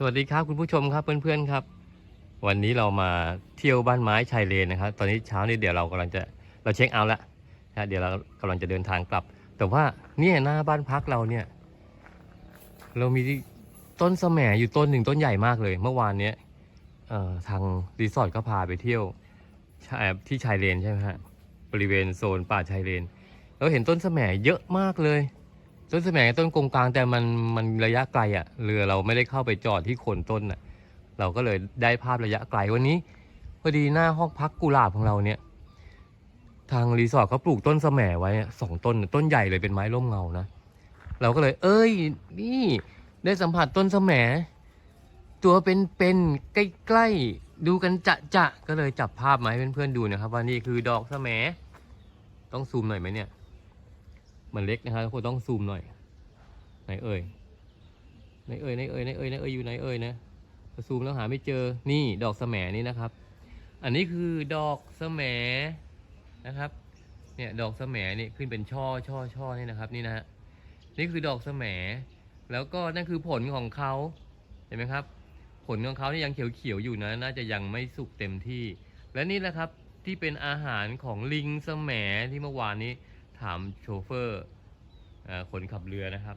สวัสดีครับคุณผู้ชมครับเพื่อนๆครับ วันนี้เรามาเที่ยวบ้านไม้ชายเลนนะครับ ตอนนี้เช้านี้เดี๋ยวเรากำลังจะเราเช็คเอาท์แล้วนะเดี๋ยวเรากำลังจะเดินทางกลับ แต่ว่าเนี่ยหน้าบ้านพักเราเนี่ย เรามีต้นสะแหมอยู่ต้นหนึ่งต้นใหญ่มากเลย เมื่อวานเนี้ยทางรีสอร์ทก็พาไปเที่ยวชายที่ชายเลนใช่ไหมฮะบริเวณโซนป่าชายเลน เราเห็นต้นสะแหมเยอะมากเลย ต้นสะแหมต้นกงกลางแต่มันมันระยะไกลอะ่ะเรือเราไม่ได้เข้าไปจอดที่โคนต้นอะ เราก็เลยได้ภาพระยะไกลวันนี้พอดีหน้าห้องพักกุหลาบของเราเนี่ย ทางรีสอร์ทเขาปลูกต้นสะแหมไว้สองต้นต้นใหญ่เลยเป็นไม้ร่มเงานะเราก็เลย เอ้ย นี่ได้สัมผัสต้นสะแหมตัวเป็นเป็นใกล้ๆดูกันจะจะก็เลยจับภาพมาให้เพื่อนๆดูนะครับว่านี่คือดอกสะแหมต้องซูมหน่อยไหมเนี่ย มันเล็กนะครับทุกคนต้องซูมหน่อยไหนเอ่ยไหนเอ่ยไหนเอ่ยไหนเอ่ยไหนเอ่ยอยู่ไหนเอ่ยนะซูมแล้วหาไม่เจอนี่ดอกสะแหมนี่นะครับ อันนี้คือดอกสะแหมนะครับเนี่ยดอกสะแหมนี่ขึ้นเป็นช่อช่อช่อนี่นะครับ นี่นะฮะนี่คือดอกสะแหมแล้วก็นั่นคือผลของเขาเห็นไหมครับ ผลของเขานี่ยังเขียวๆอยู่นะ น่าจะยังไม่สุกเต็มที่ และนี่แหละครับที่เป็นอาหารของลิงสะแหมที่เมื่อวานนี้ ถามโชเฟอร์คนขับเรือนะครับ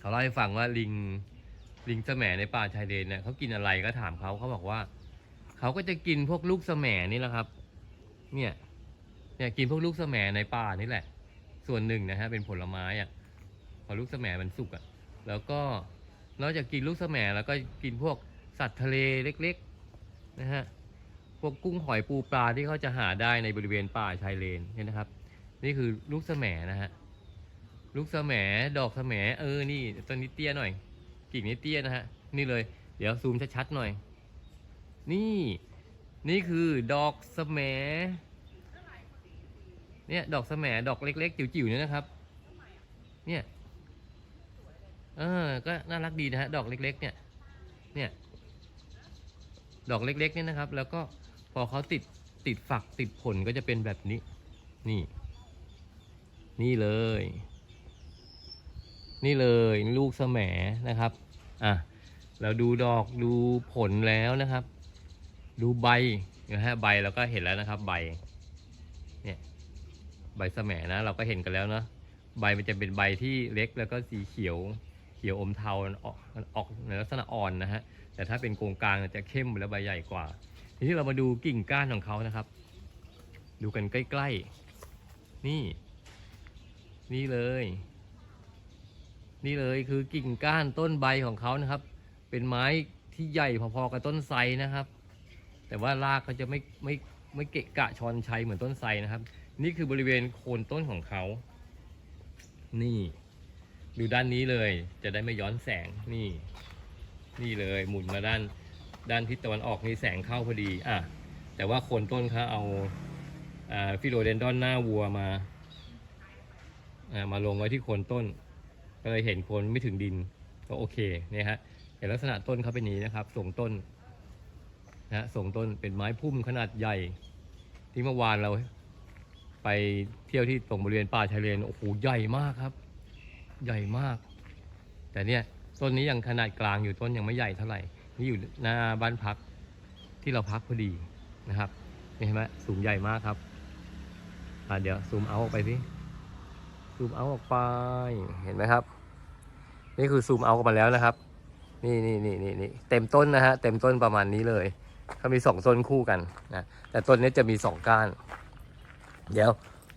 เขาเล่าให้ฟังว่าลิงลิงแสมในป่าชายเลนเนี่ยเขากินอะไรก็ถามเขาเขาบอกว่า เขาก็จะกินพวกลูกแสมนี่แหละครับ เนี่ยเนี่ยกินพวกลูกแสมในป่านี่แหละ ส่วนหนึ่งนะฮะเป็นผลไม้อะพอลูกแสมมันสุกอะ แล้วก็นอกจากกินลูกแสมแล้วก็กินพวกสัตว์ทะเลเล็กๆนะฮะพวกกุ้งหอยปูปลาที่เขาจะหาได้ในบริเวณป่าชายเลนเนี่ยนะครับ นี่คือลูกแสมนะฮะ ลูกแสมดอกแสมเออ นี่ต้นนี้เตี้ยหน่อย กิ่งนี้เตี้ยนะฮะ นี่เลย เดี๋ยวซูมชัดๆหน่อย นี่ นี่คือดอกแสมเนี่ย ดอกแสมดอกเล็ก ๆ จิ๋วๆเนี่ยนะครับ เนี่ย เออ ก็น่ารักดีนะฮะ ดอกเล็ก ๆ เนี่ย เนี่ย ดอกเล็ก ๆ เนี่ยนะครับ แล้วก็พอเขาติดติดฝักติดผลก็จะเป็นแบบนี้ นี่ นี่เลย นี่เลยลูกแสมนะครับ อะ เราดูดอกดูผลแล้วนะครับ ดูใบนะฮะใบเราก็เห็นแล้วนะครับ ใบ เนี่ย ใบแสมนะ เราก็เห็นกันแล้วเนาะใบมันจะเป็นใบที่เล็กแล้วก็สีเขียว เขียวอมเทาออกมันออกในลักษณะอ่อนนะฮะแต่ถ้าเป็นโกงกลางจะเข้มแล้วใบใหญ่กว่า ทีนี้เรามาดูกิ่งก้านของเขานะครับ ดูกันใกล้ ๆ นี่ นี่เลย นี่เลยคือกิ่งก้านต้นใบของเขานะครับ เป็นไม้ที่ใหญ่พอๆกับต้นไทรนะครับ แต่ว่ารากเขาจะไม่ไม่ไม่เกะกะชอนชัยเหมือนต้นไทรนะครับ นี่คือบริเวณโคนต้นของเขา นี่ ดูด้านนี้เลย จะได้ไม่ย้อนแสงนี่ นี่เลยหมุนมาด้านด้านทิศตะวันออกนี่แสงเข้าพอดีอะแต่ว่าโคนต้นเขาเอาอ่าฟิโลเดนดอนหน้าวัวมา มาลงไว้ที่โคนต้น ก็เลยเห็นโคนไม่ถึงดินก็โอเคเนี่ยฮะเห็นลักษณะต้นเขาเป็นนี้นะครับส่งต้นนะฮะส่งต้นเป็นไม้พุ่มขนาดใหญ่ ที่เมื่อวานเรา ไปเที่ยวที่ตรงบริเวณป่าชายเลนโอ้โหใหญ่มากครับ ใหญ่มาก แต่เนี่ยต้นนี้ยังขนาดกลางอยู่ต้นยังไม่ใหญ่เท่าไหร่ นี่อยู่หน้าบ้านพักที่เราพักพอดีนะครับนี่เห็นไหมสูงใหญ่มากครับอ่าเดี๋ยวซูมเอาออกไปสิ ซูมเอาออกไปเห็นไหมครับ นี่คือซูมเอาออกมาแล้วนะครับ นี่นี่นี่นี่นี่เต็มต้นนะฮะเต็มต้นประมาณนี้เลยเขามีสองต้นคู่กันนะแต่ต้นนี้จะมีสองก้าน เดี๋ยว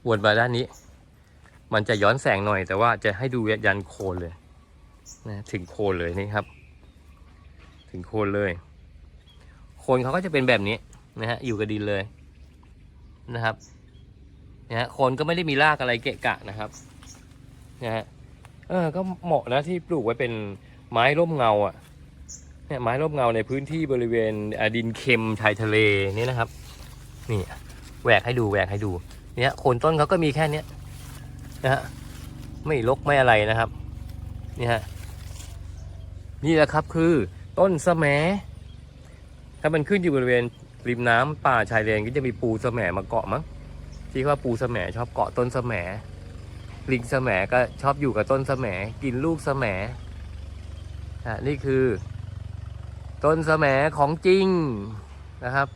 วนมาด้านนี้ มันจะย้อนแสงหน่อย แต่ว่าจะให้ดูยันโคนเลยนะถึงโคนเลยนี่ครับ ถึงโคนเลย โคนเขาก็จะเป็นแบบนี้นะฮะอยู่กับดินเลยนะครับนะฮะโคนก็ไม่ได้มีรากอะไรเกะกะนะครับ นะฮะเออก็เหมาะนะที่ปลูกไว้เป็นไม้ร่มเงาอะเนี่ยไม้ร่มเงาในพื้นที่บริเวณดินเค็มชายทะเลนี่นะครับ นี่แหวกให้ดูแหวกให้ดูเนี่ยโคนต้นเขาก็มีแค่เนี้ยนะฮะไม่ลกไม่อะไรนะครับนี่ฮะนี่แหละครับคือต้นสะแหมถ้ามันขึ้นอยู่บริเวณริมน้ำป่าชายเลนก็จะมีปูสะแหมมาเกาะมั้งที่ว่าปูสะแหมชอบเกาะต้นสะแหม ลิงสะแหมก็ชอบอยู่กับต้นสะแหมกินลูกสะแหมอะนี่คือ ต้นแสมของจริงนะครับ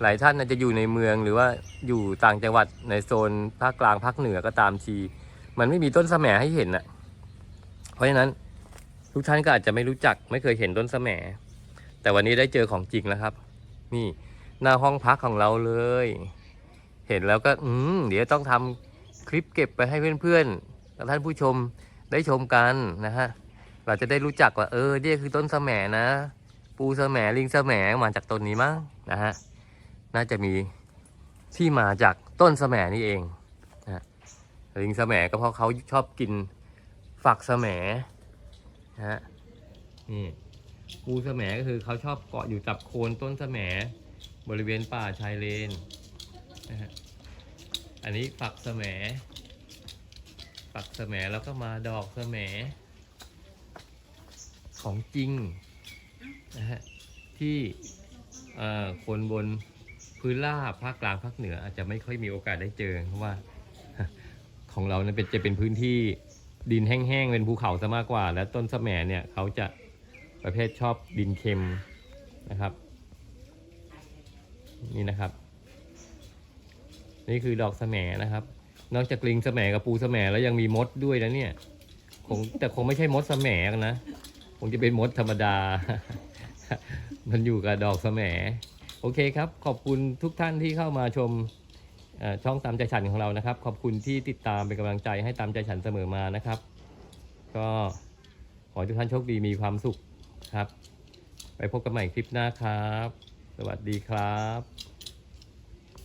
หลายท่านอาจจะอยู่ในเมืองหรือว่าอยู่ต่างจังหวัดในโซนภาคกลางภาคเหนือก็ตามที มันไม่มีต้นแสมให้เห็นอะ เพราะฉะนั้นทุกท่านก็อาจจะไม่รู้จักไม่เคยเห็นต้นแสมแต่วันนี้ได้เจอของจริงแล้วครับ นี่หน้าห้องพักของเราเลย เห็นแล้วก็ อืมเดี๋ยวต้องทำ คลิปเก็บไปให้เพื่อนๆและท่านผู้ชมได้ชมกันนะฮะเราจะได้รู้จักว่าเออเนี่ยคือต้นแสมนะ ปูแสมลิงแสมมาจากต้นนี้มั้งนะฮะน่าจะมีที่มาจากต้นแสมนี่เองนะลิงแสมก็เพราะเขาชอบกินฝักแสมนะฮะนี่ปูแสมก็คือเขาชอบเกาะอยู่จับโคนต้นแสมบริเวณป่าชายเลนนะฮะ อันนี้ฝักแสมฝักแสมแล้วก็มาดอกแสมของจริงนะฮะที่คนบนพื้นราบภาคกลางภาคเหนืออาจจะไม่ค่อยมีโอกาสได้เจอเพราะว่าของเราเนี่ยเป็นจะเป็นพื้นที่ดินแห้งๆเป็นภูเขาซะมากกว่า และต้นสแหมเนี่ยเขาจะประเภทชอบดินเค็มนะครับ นี่นะครับ นี่คือดอกแหมนะครับ นอกจากลิงแหมกับปูแหมแล้วยังมีมดด้วยนะเนี่ยคงแต่คงไม่ใช่มดแหมกันนะคงจะเป็นมดธรรมดา มันอยู่กับดอกแหมโอเคครับ ขอบคุณทุกท่านที่เข้ามาชมช่องตามใจฉันของเรานะครับ ขอบคุณที่ติดตามเป็นกำลังใจให้ตามใจฉันเสมอมานะครับ ก็ขอให้ทุกท่านโชคดีมีความสุขครับ ไปพบกันใหม่คลิปหน้าครับ สวัสดีครับ